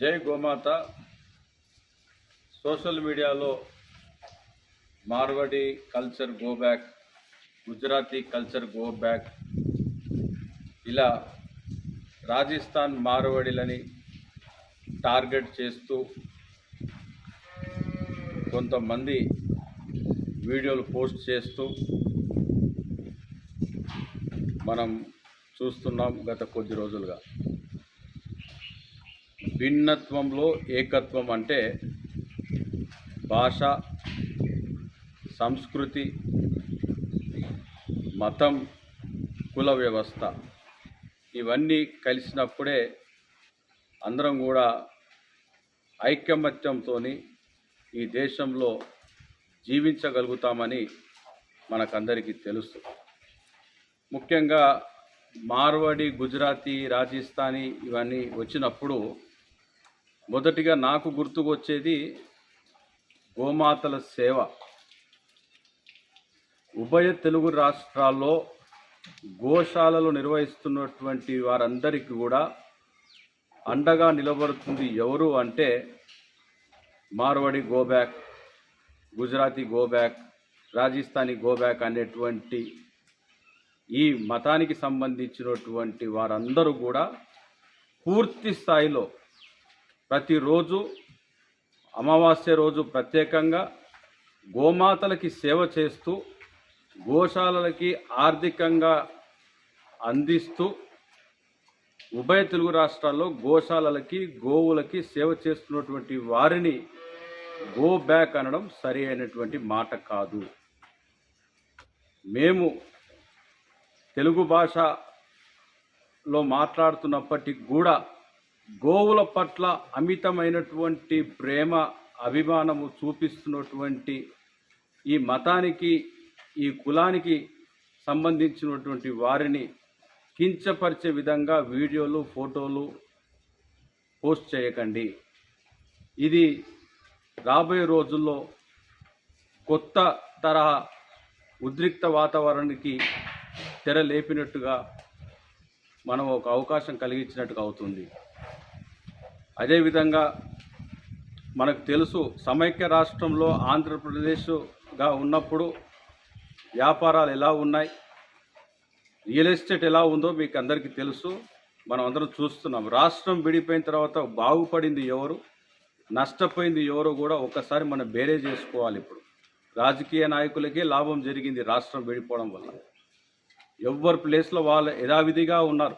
జై గోమాత. సోషల్ మీడియాలో Marwadi culture go back Gujarati culture go back ఇలా రాజస్థాన్ మార్వడిలని టార్గెట్ చేస్తూ కొంతమంది వీడియోలు పోస్ట్ చేస్తూ మనం చూస్తున్నాం గత కొద్ది రోజులుగా. భిన్నత్వంలో ఏకత్వం అంటే భాష సంస్కృతి మతం కుల వ్యవస్థ. ఇవన్నీ కలిసినప్పుడే అందరం కూడా ఐకమత్యంతో ఈ దేశంలో జీవించగలుగుతామని మనకందరికీ తెలుసు. ముఖ్యంగా మార్వాడి గుజరాతీ రాజస్థానీ ఇవన్నీ వచ్చినప్పుడు మొదటిగా నాకు గుర్తుకొచ్చేది గోమాతల సేవ. ఉభయ తెలుగు రాష్ట్రాల్లో గోశాలలు నిర్వహిస్తున్నటువంటి వారందరికీ కూడా అండగా నిలబడుతుంది ఎవరు అంటే Marwadi go back Gujarati go back Rajasthani go back అనేటువంటి ఈ మతానికి సంబంధించినటువంటి వారందరూ కూడా పూర్తి స్థాయిలో ప్రతిరోజు అమావాస్య రోజు ప్రత్యేకంగా గోమాతలకి సేవ చేస్తూ గోశాలలకి ఆర్థికంగా అందిస్తూ ఉభయ తెలుగు రాష్ట్రాల్లో గోశాలలకి గోవులకి సేవ చేస్తున్నటువంటి వారిని గో బ్యాక్ అనడం సరి అయినటువంటి మాట కాదు. మేము తెలుగు భాషలో మాట్లాడుతున్నప్పటికి కూడా గోవుల పట్ల అమితమైనటువంటి ప్రేమ అభిమానము చూపిస్తున్నటువంటి ఈ మతానికి ఈ కులానికి సంబంధించినటువంటి వారిని కించపరిచే విధంగా వీడియోలు ఫోటోలు పోస్ట్ చేయకండి. ఇది రాబోయే రోజుల్లో కొత్త తరహా ఉద్రిక్త వాతావరణానికి తెర లేపినట్టుగా మనం ఒక అవకాశం కలిగించినట్టుగా అవుతుంది. అదేవిధంగా మనకు తెలుసు సమైక్య రాష్ట్రంలో ఆంధ్రప్రదేశ్గా ఉన్నప్పుడు వ్యాపారాలు ఎలా ఉన్నాయి రియల్ ఎస్టేట్ ఎలా ఉందో మీకు అందరికీ తెలుసు. మనం అందరం చూస్తున్నాం. రాష్ట్రం విడిపోయిన తర్వాత బాగుపడింది ఎవరు నష్టపోయింది ఎవరో కూడా ఒక్కసారి మనం బేరే చేసుకోవాలి ఇప్పుడు. రాజకీయ నాయకులకే లాభం జరిగింది రాష్ట్రం విడిపోవడం వల్ల. ఎవరి ప్లేస్లో వాళ్ళు యథావిధిగా ఉన్నారు.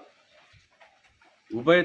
ఉభయ